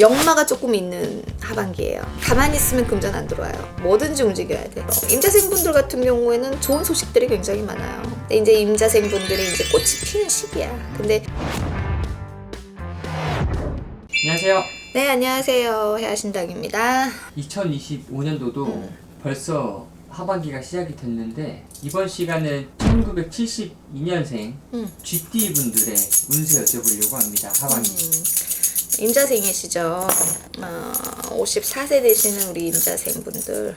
역마가 조금 있는 하반기예요. 가만히 있으면 금전 안 들어와요. 뭐든지 움직여야 돼요. 임자생분들 같은 경우에는 좋은 소식들이 굉장히 많아요. 근데 이제 임자생분들이 이제 꽃이 피는 시기야. 근데 안녕하세요. 네 안녕하세요 해아신당입니다. 2025년도도 벌써 하반기가 시작이 됐는데 이번 시간은 1972년생 음. GT 분들의 운세 여쭤보려고 합니다. 하반기. 임자생이시죠. 어, 54세 되시는 우리 임자생분들.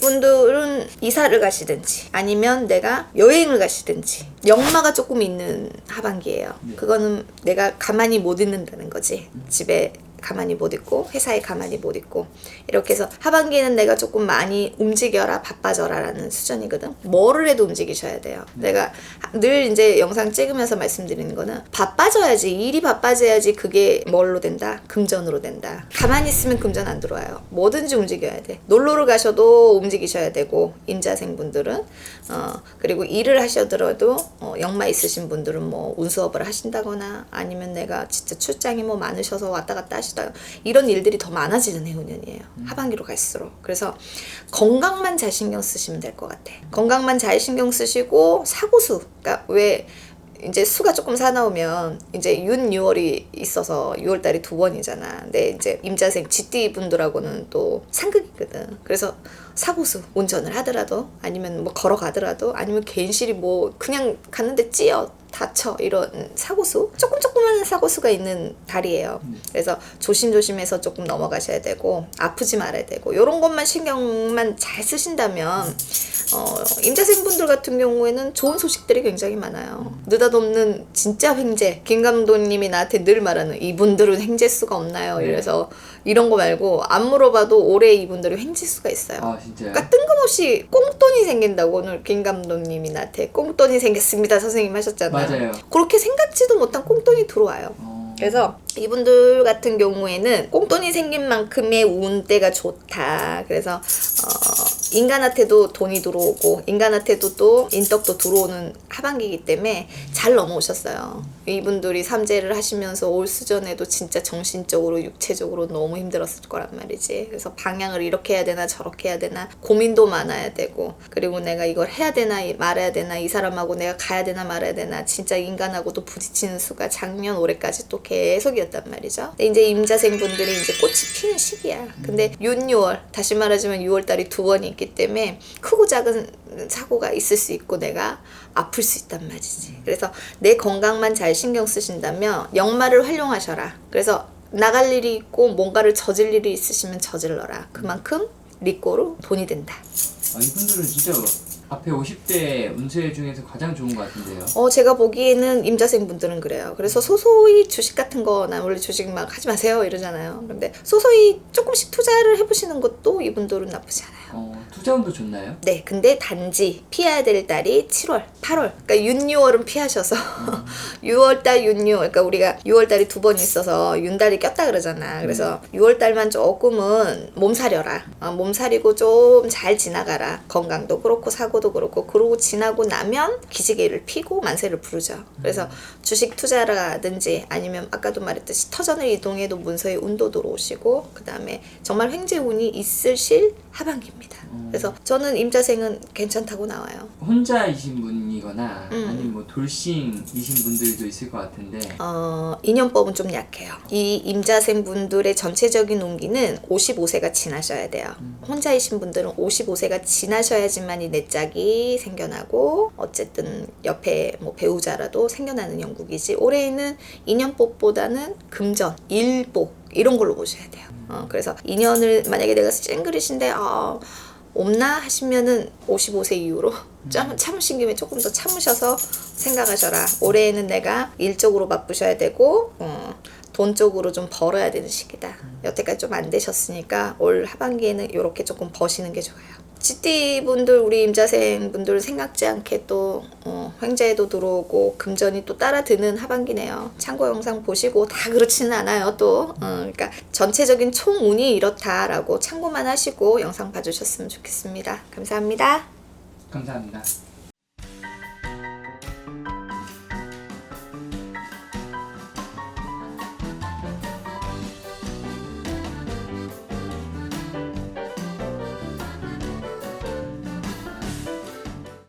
분들은 이사를 가시든지 아니면 내가 여행을 가시든지 역마가 조금 있는 하반기예요. 네. 그거는 내가 가만히 못 있는다는 거지. 집에 가만히 못 있고 회사에 가만히 못 있고 이렇게 해서 하반기에는 내가 조금 많이 움직여라 바빠져라라는 수준이거든. 뭐를 해도 움직이셔야 돼요. 내가 늘 이제 영상 찍으면서 말씀드리는 거는 바빠져야지 일이 바빠져야지 그게 뭘로 된다 금전으로 된다. 가만히 있으면 금전 안 들어와요. 뭐든지 움직여야 돼. 놀러를 가셔도 움직이셔야 되고 임자생 분들은 어 그리고 일을 하셔더라도 어, 역마 있으신 분들은 뭐 운수업을 하신다거나 아니면 내가 진짜 출장이 뭐 많으셔서 왔다 갔다 하시 다 이런 일들이 더 많아지는 해운년이에요. 하반기로 갈수록 그래서 건강만 잘 신경 쓰시면 될 것 같아. 건강만 잘 신경 쓰시고 사고수 그러니까 왜 이제 수가 조금 사나우면 이제 윤, 6월이 있어서 6월 달이 두 번이잖아. 근데 이제 임자생 GT 분들하고는 또 상극이거든. 그래서 사고수 운전을 하더라도 아니면 뭐 걸어가더라도 아니면 괜시리 뭐 그냥 갔는데 찌어 다쳐 이런 사고수 조금 조그만 사고수가 있는 달이에요. 그래서 조심조심해서 조금 넘어가셔야 되고 아프지 말아야 되고 이런 것만 신경만 잘 쓰신다면 어, 임자생분들 같은 경우에는 좋은 소식들이 굉장히 많아요. 느닷없는 진짜 횡재. 김 감독님이 나한테 늘 말하는 이분들은 횡재수가 없나요? 네. 이래서 이런 거 말고 안 물어봐도 올해 이분들은 횡재수가 있어요. 아 진짜요? 그러니까 뜬금없이 꽁돈이 생긴다고 오늘 김 감독님이 나한테 꽁돈이 생겼습니다 선생님 하셨잖아요. 맞아요. 그렇게 생각지도 못한 꽁돈이 들어와요. 어, 그래서 이분들 같은 경우에는 꽁돈이 생긴 만큼의 운대가 좋다. 그래서 어, 인간한테도 돈이 들어오고 인간한테도 또 인덕도 들어오는 하반기이기 때문에 잘 넘어오셨어요. 이분들이 삼재를 하시면서 올 수전에도 진짜 정신적으로 육체적으로 너무 힘들었을 거란 말이지. 그래서 방향을 이렇게 해야 되나 저렇게 해야 되나 고민도 많아야 되고 그리고 내가 이걸 해야 되나 이- 말아야 되나 이 사람하고 내가 가야 되나 말아야 되나 진짜 인간하고도 부딪히는 수가 작년 올해까지 또 계속이었단 말이죠. 근데 이제 임자생 분들이 이제 꽃이 피는 시기야. 근데 윤 6월 다시 말하자면 6월 달이 두 번이 있기 때문에 크고 작은 사고가 있을 수 있고 내가 아플 수 있단 말이지. 그래서 내 건강만 잘 신경 쓰신다면 역마를 활용하셔라. 그래서 나갈 일이 있고 뭔가를 저질 일이 있으시면 저질러라. 그만큼 리꼬로 돈이 된다. 아, 이분들은 진짜 앞에 50대 운세 중에서 가장 좋은 것 같은데요. 어, 제가 보기에는 임자생 분들은 그래요. 그래서 소소히 주식 같은 거, 나 원래 주식 막 하지 마세요 이러잖아요. 근데 소소히 조금씩 투자를 해보시는 것도 이분들은 나쁘지 않아요. 어, 투자운도 좋나요? 네, 근데 단지 피해야 될 달이 7월, 8월. 그러니까 윤, 6월은 피하셔서 6월 달, 윤, 6월. 그러니까 우리가 6월 달이 두 번 있어서 윤달이 꼈다 그러잖아. 그래서 6월 달만 조금은 몸살려라. 어, 몸살이고 좀 잘 지나가라. 건강도 그렇고 사고도 그렇고 그러고 지나고 나면 기지개를 피고 만세를 부르죠. 그래서 주식 투자라든지 아니면 아까도 말했듯이 터전을 이동해도 문서에 운도 들어오시고 그 다음에 정말 횡재운이 있으실 하반기입니다. 그래서 저는 임자생은 괜찮다고 나와요. 혼자이신 분이거나 음. 아니면 뭐 돌싱이신 분들도 있을 것 같은데 어, 인연법은 좀 약해요. 이 임자생 분들의 전체적인 운기는 55세가 지나셔야 돼요. 혼자이신 분들은 55세가 지나셔야지만 이 내짝이 생겨나고 어쨌든 옆에 뭐 배우자라도 생겨나는 영국이지 올해에는 인연법보다는 금전, 일복 이런 걸로 보셔야 돼요. 어, 그래서 인연을 만약에 내가 싱글이신데 아, 없나 하시면은 55세 이후로 참, 참으신 김에 조금 더 참으셔서 생각하셔라. 올해에는 내가 일적으로 바쁘셔야 되고 어, 돈 쪽으로 좀 벌어야 되는 시기다. 여태까지 좀 안 되셨으니까 올 하반기에는 이렇게 조금 버시는 게 좋아요. GT 분들 우리 임자생 분들 생각지 않게 또 어, 횡재에도 들어오고 금전이 또 따라 드는 하반기네요. 참고 영상 보시고 다 그렇지는 않아요. 또 어, 그러니까 전체적인 총 운이 이렇다라고 참고만 하시고 영상 봐주셨으면 좋겠습니다. 감사합니다. 감사합니다.